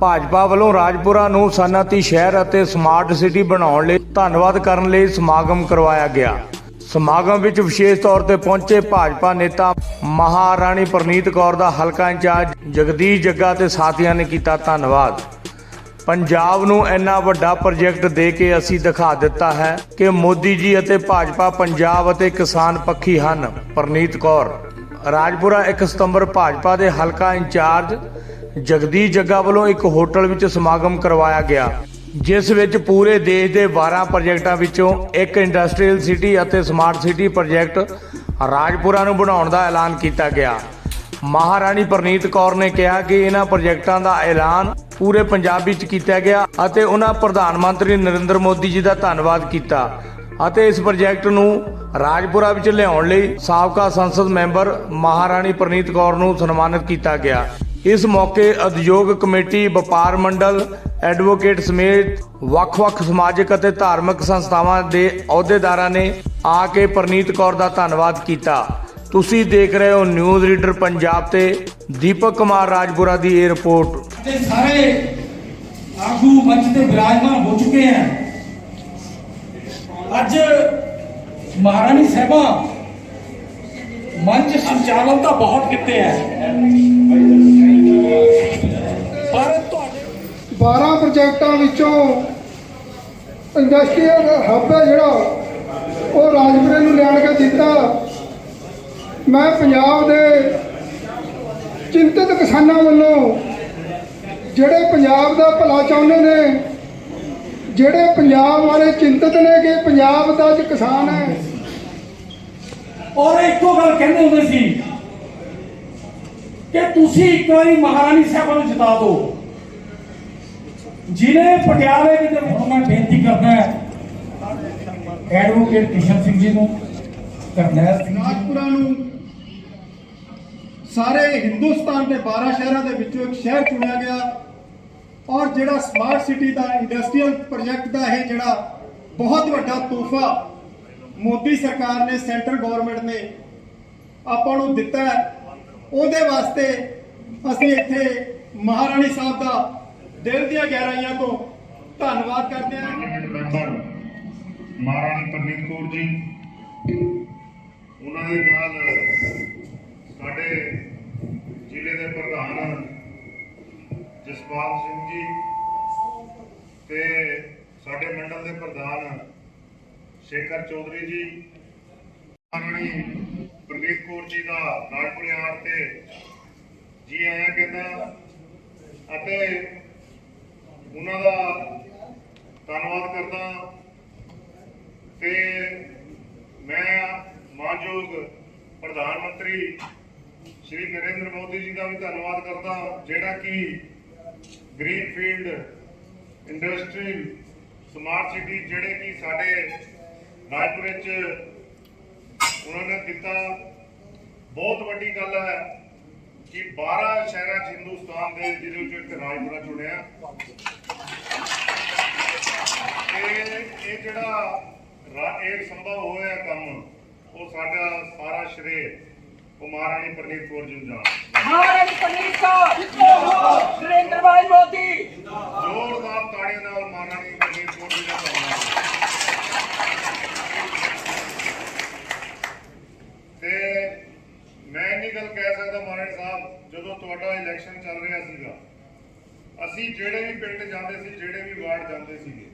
ਭਾਜਪਾ ਵੱਲੋਂ ਰਾਜਪੁਰਾ ਨੂੰ ਸਨਅਤੀ ਸ਼ਹਿਰ ਅਤੇ ਸਮਾਰਟ ਸਿਟੀ ਬਣਾਉਣ ਲਈ ਧੰਨਵਾਦ ਕਰਨ ਲਈ ਸਮਾਗਮ ਕਰਵਾਇਆ ਗਿਆ। ਸਮਾਗਮ ਵਿੱਚ ਵਿਸ਼ੇਸ਼ ਤੌਰ ਤੇ ਪਹੁੰਚੇ ਭਾਜਪਾ ਨੇਤਾ ਮਹਾਰਾਣੀ ਪ੍ਰਨੀਤ ਕੌਰ ਦਾ ਹਲਕਾ ਇੰਚਾਰਜ ਜਗਦੀਸ਼ ਜੱਗਾ ਤੇ ਸਾਥੀਆਂ ਨੇ ਕੀਤਾ ਧੰਨਵਾਦ। ਪੰਜਾਬ ਨੂੰ ਇੰਨਾ ਵੱਡਾ ਪ੍ਰੋਜੈਕਟ ਦੇ ਕੇ ਅਸੀਂ ਦਿਖਾ ਦਿੱਤਾ ਹੈ ਕਿ ਮੋਦੀ ਜੀ ਅਤੇ ਭਾਜਪਾ ਪੰਜਾਬ ਅਤੇ ਕਿਸਾਨ ਪੱਖੀ ਹਨ, ਪ੍ਰਨੀਤ ਕੌਰ। ਰਾਜਪੁਰਾ 1 ਸਤੰਬਰ ਭਾਜਪਾ ਦੇ ਹਲਕਾ ਇੰਚਾਰਜ ਜਗਦੀਸ਼ ਜੱਗਾ ਵੱਲੋਂ ਇੱਕ ਹੋਟਲ ਵਿੱਚ ਸਮਾਗਮ ਕਰਵਾਇਆ ਗਿਆ, ਜਿਸ ਵਿੱਚ ਪੂਰੇ ਦੇਸ਼ ਦੇ 12 ਪ੍ਰੋਜੈਕਟਾਂ ਵਿੱਚੋਂ ਇੱਕ ਇੰਡਸਟਰੀਅਲ ਸਿਟੀ ਅਤੇ ਸਮਾਰਟ ਸਿਟੀ ਪ੍ਰੋਜੈਕਟ ਰਾਜਪੁਰਾ ਨੂੰ ਬਣਾਉਣ ਦਾ ਐਲਾਨ ਕੀਤਾ ਗਿਆ। ਮਹਾਰਾਣੀ ਪ੍ਰਨੀਤ ਕੌਰ ਨੇ ਕਿਹਾ ਕਿ ਇਹਨਾਂ ਪ੍ਰੋਜੈਕਟਾਂ ਦਾ ਐਲਾਨ ਪੂਰੇ ਪੰਜਾਬ ਵਿੱਚ ਕੀਤਾ ਗਿਆ ਅਤੇ ਉਹਨਾਂ ਪ੍ਰਧਾਨ ਮੰਤਰੀ ਨਰਿੰਦਰ ਮੋਦੀ ਜੀ ਦਾ ਧੰਨਵਾਦ ਕੀਤਾ। ਅਤੇ ਇਸ ਪ੍ਰੋਜੈਕਟ ਨੂੰ ਰਾਜਪੁਰਾ ਵਿੱਚ ਲਿਆਉਣ ਲਈ ਸਾਬਕਾ ਸੰਸਦ ਮੈਂਬਰ ਮਹਾਰਾਣੀ ਪ੍ਰਨੀਤ ਕੌਰ ਨੂੰ ਸਨਮਾਨਿਤ ਕੀਤਾ ਗਿਆ। ਇਸ ਮੌਕੇ ਉਦਯੋਗ ਕਮੇਟੀ, ਵਪਾਰ ਮੰਡਲ, ਐਡਵੋਕੇਟ ਸਮੇਤ ਵੱਖ-ਵੱਖ ਸਮਾਜਿਕ ਅਤੇ ਧਾਰਮਿਕ ਸੰਸਥਾਵਾਂ ਦੇ ਅਹੁਦੇਦਾਰਾਂ ਨੇ ਆ ਕੇ ਪ੍ਰਨੀਤ ਕੌਰ ਦਾ ਧੰਨਵਾਦ ਕੀਤਾ। ਤੁਸੀਂ ਦੇਖ ਰਹੇ ਹੋ ਨਿਊਜ਼ ਰੀਡਰ ਪੰਜਾਬ ਤੇ ਦੀਪਕ ਕੁਮਾਰ ਰਾਜਪੁਰਾ ਦੀ ਇਹ ਰਿਪੋਰਟ। ਸਾਰੇ ਆਗੂ ਮੰਚ ਤੇ ਵਿਰਾਜਮਾਨ ਹੋ ਚੁੱਕੇ ਹਨ। ਅੱਜ ਮਹਾਰਾਣੀ ਸਾਹਿਬਾ ਮੰਚ ਸੰਚਾਲਨ ਤਾਂ ਬਹੁਤ ਕੀਤੇ ਹੈ ਪਰ ਤੁਹਾਡੇ 12 ਪ੍ਰੋਜੈਕਟਾਂ ਵਿੱਚੋਂ ਇੰਡਸਟਰੀਅਲ ਹੱਬ ਹੈ ਜਿਹੜਾ, ਉਹ ਰਾਜਪੁਰੇ ਨੂੰ ਲਿਆਣ ਕੇ ਦਿੱਤਾ। ਮੈਂ ਪੰਜਾਬ ਦੇ ਚਿੰਤਤ ਕਿਸਾਨਾਂ ਵੱਲੋਂ, ਜਿਹੜੇ ਪੰਜਾਬ ਦਾ ਭਲਾ ਚਾਹੁੰਦੇ ਨੇ ਜਿਹੜੇ ਪੰਜਾਬ ਬਾਰੇ ਚਿੰਤਤ ਨੇ ਕਿ ਪੰਜਾਬ ਦਾ ਅੱਜ ਕਿਸਾਨ ਹੈ। ਔਰ ਇੱਕੋ ਗੱਲ ਕਹਿੰਦੇ ਹੁੰਦੇ ਸੀ ਕਿ ਤੁਸੀਂ ਇੱਕ ਵਾਰੀ ਮਹਾਰਾਣੀ ਸਾਹਿਬਾਂ ਨੂੰ ਜਿਤਾ ਦਿਓ। ਜ਼ਿਲ੍ਹੇ ਪਟਿਆਲੇ ਦੇ ਹੁਣ ਮੈਂ ਬੇਨਤੀ ਕਰਦਾ ਐਡਵੋਕੇਟ ਕਿਸ਼ਨ ਸਿੰਘ ਜੀ ਨੂੰ ਕਰਨੈਲ ਸਿੰਘ ਜੀ ਨੂੰ। ਰਾਜਪੁਰਾ ਨੂੰ ਸਾਰੇ ਹਿੰਦੁਸਤਾਨ ਦੇ 12 ਸ਼ਹਿਰਾਂ ਦੇ ਵਿੱਚੋਂ ਇੱਕ ਸ਼ਹਿਰ ਚੁਣਿਆ ਗਿਆ। ਔਰ ਜਿਹੜਾ ਸਮਾਰਟ ਸਿਟੀ ਦਾ ਇੰਡਸਟਰੀਅਲ ਪ੍ਰੋਜੈਕਟ ਦਾ ਇਹ ਜਿਹੜਾ ਬਹੁਤ ਵੱਡਾ ਤੋਹਫਾ ਮੋਦੀ ਸਰਕਾਰ ਨੇ ਸੈਂਟਰ ਗਵਰਨਮੈਂਟ ਨੇ ਆਪਾਂ ਨੂੰ ਦਿੱਤਾ ਉਹਦੇ ਵਾਸਤੇ ਅਸੀਂ ਇੱਥੇ ਮਹਾਰਾਣੀ ਸਾਹਿਬ ਦਾ ਦਿਲ ਦੀਆਂ ਗਹਿਰਾਈਆਂ ਤੋਂ ਧੰਨਵਾਦ ਕਰਦੇ ਹਾਂ। ਮਹਾਰਾਣੀ ਪ੍ਰਨੀਤ ਕੌਰ ਜੀ, ਉਹਨਾਂ ਦੇ ਨਾਲ ਸਾਡੇ ਜ਼ਿਲ੍ਹੇ ਦੇ ਪ੍ਰਧਾਨ ਜਸਪਾਲ ਸਿੰਘ ਜੀ ਤੇ ਸਾਡੇ ਮੰਡਲ ਦੇ ਪ੍ਰਧਾਨ ਸ਼ੇਖਰ ਚੌਧਰੀ ਜੀ ਮਹਾਰਾਣੀ ਪ੍ਰਨੀਤ ਕੌਰ ਜੀ ਦਾ ਰਾਜਪੁਰੇ ਆਉਣ ਤੇ ਜੀ ਆਇਆਂ ਕਹਿੰਦਾ ਅਤੇ ਉਹਨਾਂ ਦਾ ਧੰਨਵਾਦ ਕਰਦਾ ਤੇ ਮੈਂ ਮਾਨਯੋਗ ਪ੍ਰਧਾਨ ਮੰਤਰੀ ਸ਼੍ਰੀ ਨਰਿੰਦਰ ਮੋਦੀ ਜੀ ਦਾ ਵੀ ਧੰਨਵਾਦ ਕਰਦਾ, ਜਿਹੜਾ ਕਿ ਗ੍ਰੀਨਫੀਲਡ ਇੰਡਸਟਰੀ ਸਮਾਰਟ ਸਿਟੀ ਜਿਹੜੇ ਕਿ ਸਾਡੇ ਰਾਜਪੁਰੇ ਚ ਉਹਨਾਂ ਨੇ ਦਿੱਤਾ। ਬਹੁਤ ਵੱਡੀ ਗੱਲ ਹੈ ਕਿ 12 ਸ਼ਹਿਰਾਂ ਚ ਹਿੰਦੁਸਤਾਨ ਦੇ ਜਿਹਦੇ ਵਿੱਚੋਂ ਇੱਕ ਰਾਜਪੁਰਾ ਚੁਣਿਆ। ਇਹ ਇਹ ਜਿਹੜਾ ਇਹ ਸੰਭਵ ਹੋਇਆ ਕੰਮ, ਉਹ ਸਾਡਾ ਸਾਰਾ ਸ਼੍ਰੇ ਮਹਾਰਾਣੀ ਪ੍ਰਨੀਤ ਕੌਰ ਜੀ ਨੂੰ ਜਾਣ ਮਹਾਰਾਣੀ ਪਨੀਰ ਸਾਹਿਬ ਜਿੰਦਾਬਾਦ ਨਰਿੰਦਰ ਭਾਈ ਮੋਦੀ। ਜ਼ੋਰਦਾਰ ਤਾੜੀਆਂ ਨਾਲ ਮਹਾਰਾਣੀ ਪ੍ਰਨੀਤ ਕੌਰ ਜੀ ਦਾ ਧੰਨਵਾਦ। ਤੇ ਮੈਂ ਇੰਨੀ ਗੱਲ ਕਹਿ ਸਕਦਾ ਮਹਾਰਾਣੀ ਸਾਹਿਬ ਜਦੋਂ ਤੁਹਾਡਾ ਇਲੈਕਸ਼ਨ ਚੱਲ ਰਿਹਾ ਸੀਗਾ ਅਸੀਂ ਜਿਹੜੇ ਵੀ ਪਿੰਡ ਜਾਂਦੇ ਸੀ ਜਿਹੜੇ ਵੀ ਵਾਰਡ ਜਾਂਦੇ ਸੀਗੇ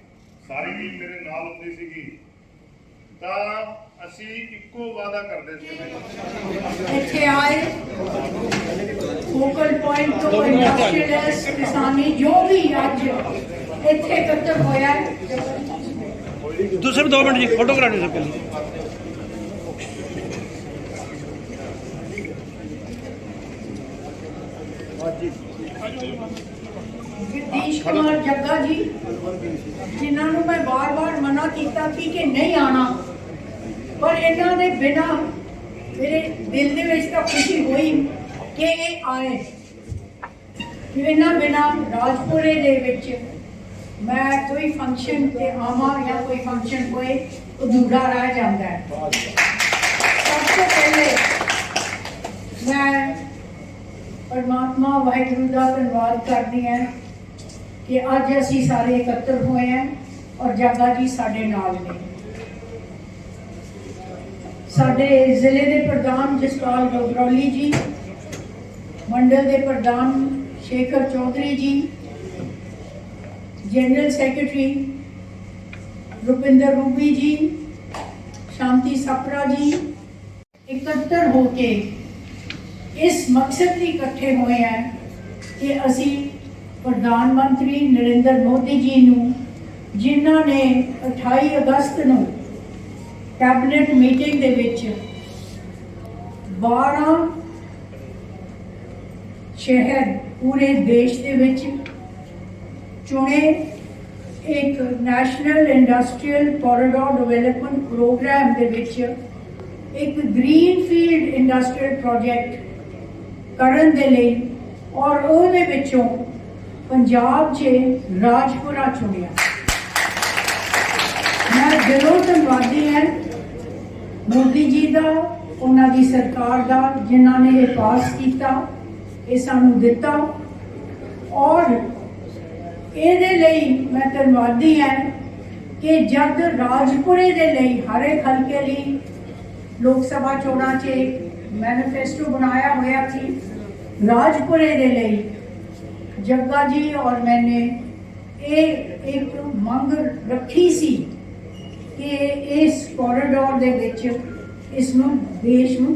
ਸਾਰੀ ਟੀਮ ਮੇਰੇ ਨਾਲ ਹੁੰਦੀ ਸੀਗੀ ਤਾਂ ਅਸੀਂ ਇੱਕੋ ਵਾਅਦਾ ਕਰਦੇ ਸੀ। ਇੱਥੇ ਆਏ। ਫੋਕਲ ਪੁਆਇੰਟ ਤੋਂ ਇੰਡਸਟਰੀਅਲਿਸਟ ਕਿਸਾਨੀ ਜੋ ਵੀ ਅੱਜ ਇੱਥੇ ਇਕੱਤਰ ਹੋਇਆ ਦੂਸਰੇ ਦੋ ਮਿੰਟ ਜੀ ਫੋਟੋ ਕਰਾਣੀ ਸਰ ਪਹਿਲਾਂ। ਜਗਦੀਸ਼ ਕੁਮਾਰ ਜੱਗਾ ਜੀ ਜਿਨ੍ਹਾਂ ਨੂੰ ਮੈਂ ਬਾਰ-ਬਾਰ ਮਨਾ ਕੀਤਾ ਸੀ ਕਿ ਨਹੀਂ ਆਣਾ ਪਰ ਇਹਨਾਂ ਦੇ ਬਿਨਾ ਮੇਰੇ ਦਿਲ ਦੇ ਵਿੱਚ ਤਾਂ ਖੁਸ਼ੀ ਹੋਈ ਕਿ ਇਹ ਆਏ। ਇਹਨਾਂ ਬਿਨਾ ਰਾਜਪੁਰੇ ਦੇ ਵਿੱਚ ਮੈਂ ਕੋਈ ਫੰਕਸ਼ਨ ਤੇ ਆਵਾਂ ਜਾਂ ਕੋਈ ਫੰਕਸ਼ਨ ਹੋਏ ਅਧੂਰਾ ਰਹਿ ਜਾਂਦਾ ਹੈ। ਸਭ ਤੋਂ ਪਹਿਲੇ ਮੈਂ ਪਰਮਾਤਮਾ ਵਾਹਿਗੁਰੂ ਦਾ ਧੰਨਵਾਦ ਕਰਦੀ ਹਾਂ ਕਿ ਅੱਜ ਅਸੀਂ ਸਾਰੇ ਇਕੱਤਰ ਹੋਏ ਹਾਂ ਔਰ ਜਾਗਾ ਜੀ ਸਾਡੇ ਨਾਲ ਨੇ। ਸਾਡੇ ਜ਼ਿਲ੍ਹੇ ਦੇ ਪ੍ਰਧਾਨ ਜਸਪਾਲ ਗੋਗਰੌਲੀ ਜੀ, ਮੰਡਲ ਦੇ ਪ੍ਰਧਾਨ ਸ਼ੇਖਰ ਚੌਧਰੀ ਜੀ, ਜਨਰਲ ਸੈਕਟਰੀ ਰੁਪਿੰਦਰ ਰੂਬੀ ਜੀ, ਸ਼ਾਂਤੀ ਸਪਰਾ ਜੀ, ਇਕੱਤਰ ਹੋ ਕੇ ਇਸ ਮਕਸਦ ਲਈ ਇਕੱਠੇ ਹੋਏ ਹੈ ਕਿ ਅਸੀਂ ਪ੍ਰਧਾਨ ਮੰਤਰੀ ਨਰਿੰਦਰ ਮੋਦੀ ਜੀ ਨੂੰ, ਜਿਨ੍ਹਾਂ ਨੇ 28 ਅਗਸਤ ਨੂੰ ਕੈਬਨਿਟ ਮੀਟਿੰਗ ਦੇ ਵਿੱਚ 12 ਸ਼ਹਿਰ ਪੂਰੇ ਦੇਸ਼ ਦੇ ਵਿੱਚ ਚੁਣੇ। ਇੱਕ national industrial corridor development programme ਦੇ ਵਿੱਚ ਇੱਕ ਗ੍ਰੀਨਫੀਲਡ ਇੰਡਸਟਰੀਅਲ ਪ੍ਰੋਜੈਕਟ ਕਰਨ ਦੇ ਲਈ ਔਰ ਉਹਦੇ ਵਿੱਚੋਂ ਪੰਜਾਬ 'ਚ ਰਾਜਪੁਰਾ ਚੁਣਿਆ। ਮੈਂ ਦਿਲੋਂ ਧੰਨਵਾਦੀ ਹਾਂ। ਮੋਦੀ ਜੀ ਦਾ, ਉਹਨਾਂ ਦੀ ਸਰਕਾਰ ਦਾ, ਜਿਨ੍ਹਾਂ ਨੇ ਇਹ ਪਾਸ ਕੀਤਾ, ਇਹ ਸਾਨੂੰ ਦਿੱਤਾ। ਔਰ ਇਹਦੇ ਲਈ ਮੈਂ ਧੰਨਵਾਦੀ ਹਾਂ ਕਿ ਜਦ ਰਾਜਪੁਰੇ ਦੇ ਲਈ ਹਰੇ ਹਲਕੇ ਲਈ ਲੋਕ ਸਭਾ ਚੋਣਾਂ 'ਚ ਮੈਨੀਫੈਸਟੋ ਬਣਾਇਆ ਹੋਇਆ ਸੀ, ਰਾਜਪੁਰੇ ਦੇ ਲਈ ਜੱਗਾ ਜੀ ਔਰ ਮੈਨੇ ਇਹ ਇੱਕ ਮੰਗ ਰੱਖੀ ਸੀ ਕਿ ਇਸ ਕੋਰੀਡੋਰ ਦੇ ਵਿੱਚ ਇਸ ਨੂੰ ਦੇਸ਼ ਨੂੰ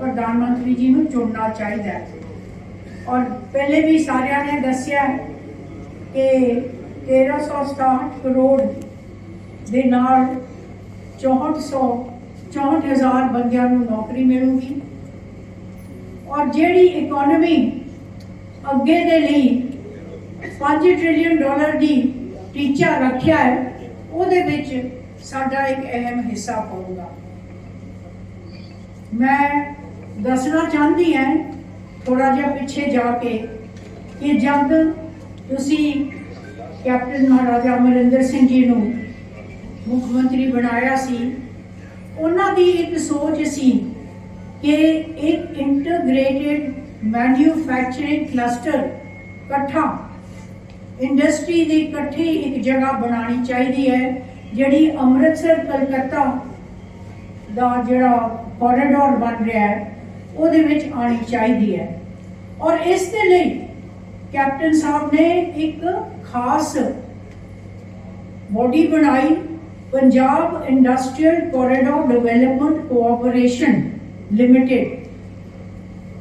ਪ੍ਰਧਾਨ ਮੰਤਰੀ ਜੀ ਨੂੰ ਚੁਣਨਾ ਚਾਹੀਦਾ ਹੈ। ਔਰ ਪਹਿਲੇ ਵੀ ਸਾਰਿਆਂ ਨੇ ਦੱਸਿਆ ਕਿ 1367 ਕਰੋੜ ਦੇ ਨਾਲ 6400 64000 ਬੰਦਿਆਂ ਨੂੰ ਨੌਕਰੀ ਮਿਲੂਗੀ। ਔਰ ਜਿਹੜੀ ਇਕਨੋਮੀ ਅੱਗੇ ਦੇ ਲਈ 5 ਟ੍ਰਿਲੀਅਨ ਡਾਲਰ ਦੀ ਟੀਚਾ ਰੱਖਿਆ ਹੈ ਉਹਦੇ ਵਿੱਚ ਸਾਡਾ ਇੱਕ ਅਹਿਮ ਹਿੱਸਾ ਪਊਗਾ। ਮੈਂ ਦੱਸਣਾ ਚਾਹੁੰਦੀ ਹਾਂ ਥੋੜਾ ਜਿਹਾ ਪਿੱਛੇ ਜਾ ਕੇ, ਕਿ ਜਦ ਤੁਸੀਂ ਕੈਪਟਨ ਮਹਾਰਾਜਾ ਅਮਰਿੰਦਰ ਸਿੰਘ ਜੀ ਨੂੰ ਮੁੱਖ ਮੰਤਰੀ ਬਣਾਇਆ ਸੀ, ਉਹਨਾਂ ਦੀ ਇੱਕ ਸੋਚ ਸੀ ਕਿ ਇੱਕ ਇੰਟੀਗ੍ਰੇਟਿਡ ਮੈਨੂਫੈਕਚਰਿੰਗ ਕਲਸਟਰ ਇਕੱਠਾ ਇੰਡਸਟਰੀ ਦੀ ਇਕੱਠੀ ਇੱਕ ਜਗ੍ਹਾ ਬਣਾਉਣੀ ਚਾਹੀਦੀ ਹੈ, ਜਿਹੜੀ ਅੰਮ੍ਰਿਤਸਰ, ਕਲਕੱਤਾ ਦਾ ਜਿਹੜਾ ਕੋਰੀਡੋਰ ਬਣ ਰਿਹਾ ਹੈ, ਉਹਦੇ ਵਿੱਚ ਆਣੀ ਚਾਹੀਦੀ ਹੈ। ਔਰ ਇਸ ਦੇ ਲਈ ਕੈਪਟਨ ਸਾਹਿਬ ਨੇ ਇੱਕ ਖਾਸ ਬੋਡੀ ਬਣਾਈ, Punjab industrial corridor development cooperation limited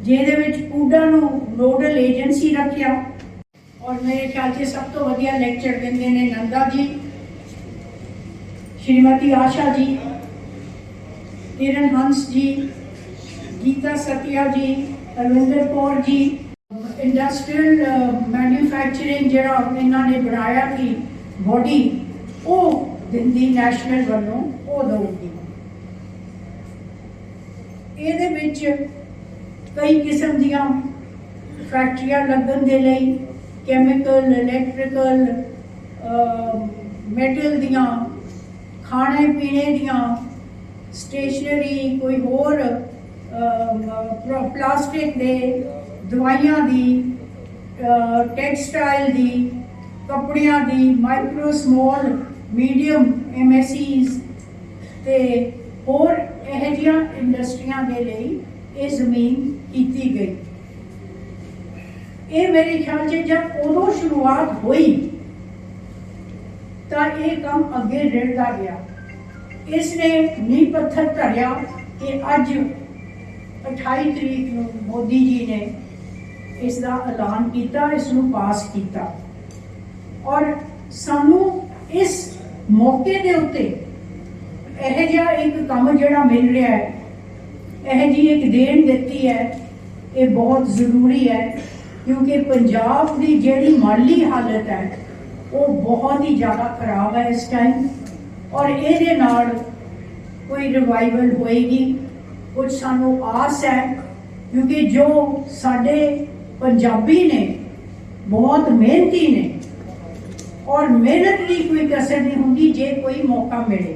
ਜਿਹਦੇ ਵਿੱਚ ਪੂਡਾ ਨੂੰ ਨੋਡਲ ਏਜੰਸੀ ਰੱਖਿਆ। ਔਰ ਮੇਰੇ ਖਿਆਲ 'ਚ ਸਭ ਤੋਂ ਵਧੀਆ ਲੈਕਚਰ ਦਿੰਦੇ ਨੇ ਨੰਦਾ ਜੀ, ਸ਼੍ਰੀਮਤੀ ਆਸ਼ਾ ਜੀ, ਕਿਰਨ ਹੰਸ ਜੀ, ਗੀਤਾ ਸਤਿਆ ਜੀ ਅਰਵਿੰਦਰ ਕੌਰ ਜੀ ਇੰਡਸਟਰੀਅਲ ਮੈਨੂਫੈਕਚਰਿੰਗ ਜਿਹੜਾ ਇਹਨਾਂ ਨੇ ਬਣਾਇਆ ਕਿ ਬੋਡੀ ਉਹ ਦਿੰਦੀ ਨੈਸ਼ਨਲ ਵੱਲੋਂ, ਉਹ ਦਊਗੀ। ਇਹਦੇ ਵਿੱਚ ਕਈ ਕਿਸਮ ਦੀਆਂ ਫੈਕਟਰੀਆਂ ਲੱਗਣ ਦੇ ਲਈ ਕੈਮੀਕਲ ਇਲੈਕਟ੍ਰੀਕਲ ਮੈਟਲ ਦੀਆਂ, ਖਾਣੇ ਪੀਣੇ ਦੀਆਂ ਸਟੇਸ਼ਨਰੀ ਕੋਈ ਹੋਰ ਪਲਾਸਟਿਕ ਦੇ ਦਵਾਈਆਂ ਦੀ ਟੈਕਸਟਾਈਲ ਦੀ, ਕੱਪੜਿਆਂ ਦੀ ਮਾਈਕਰੋ ਸਮਾਲ ਮੀਡੀਅਮ ਐਮਐਸਸੀਜ਼ ਤੇ ਹੋਰ ਇਹ ਜਿਹੀਆਂ ਇੰਡਸਟਰੀਆਂ ਦੇ ਲਈ ਇਹ ਜ਼ਮੀਨ ਕੀਤੀ ਗਈ। ਇਹ ਮੇਰੇ ਖਿਆਲ 'ਚ ਜਦ ਉਦੋਂ ਸ਼ੁਰੂਆਤ ਹੋਈ, ਤਾਂ ਇਹ ਕੰਮ ਅੱਗੇ ਰਿੜਦਾ ਗਿਆ। ਇਸ ਨੇ ਨੀਂਹ ਪੱਥਰ ਧਰਿਆ ਕਿ ਅੱਜ 28 ਤਰੀਕ ਨੂੰ ਮੋਦੀ ਜੀ ਨੇ ਇਸ ਦਾ ਐਲਾਨ ਕੀਤਾ, ਇਸ ਨੂੰ ਪਾਸ ਕੀਤਾ। ਔਰ ਸਾਨੂੰ ਇਸ ਮੌਕੇ ਦੇ ਉੱਤੇ ਇਹ ਜਿਹਾ ਇੱਕ ਕੰਮ ਜਿਹੜਾ ਮਿਲ ਰਿਹਾ ਹੈ, ਇਹ ਜੀ ਇੱਕ ਦੇਣ ਦਿੱਤੀ ਹੈ, ਇਹ ਬਹੁਤ ਜ਼ਰੂਰੀ ਹੈ। ਕਿਉਂਕਿ ਪੰਜਾਬ ਦੀ ਜਿਹੜੀ ਮਾਲੀ ਹਾਲਤ ਹੈ, ਉਹ ਬਹੁਤ ਹੀ ਜ਼ਿਆਦਾ ਖਰਾਬ ਹੈ ਇਸ ਟਾਈਮ ਔਰ ਇਹਦੇ ਨਾਲ ਕੋਈ ਰਿਵਾਈਵਲ ਹੋਏਗੀ। ਕੁਝ ਸਾਨੂੰ ਆਸ ਹੈ ਕਿਉਂਕਿ ਜੋ ਸਾਡੇ ਪੰਜਾਬੀ ਨੇ, ਬਹੁਤ ਮਿਹਨਤੀ ਨੇ ਔਰ ਮਿਹਨਤ ਦੀ ਕੋਈ ਕਸਰ ਨਹੀਂ ਹੁੰਦੀ, ਜੇ ਕੋਈ ਮੌਕਾ ਮਿਲੇ।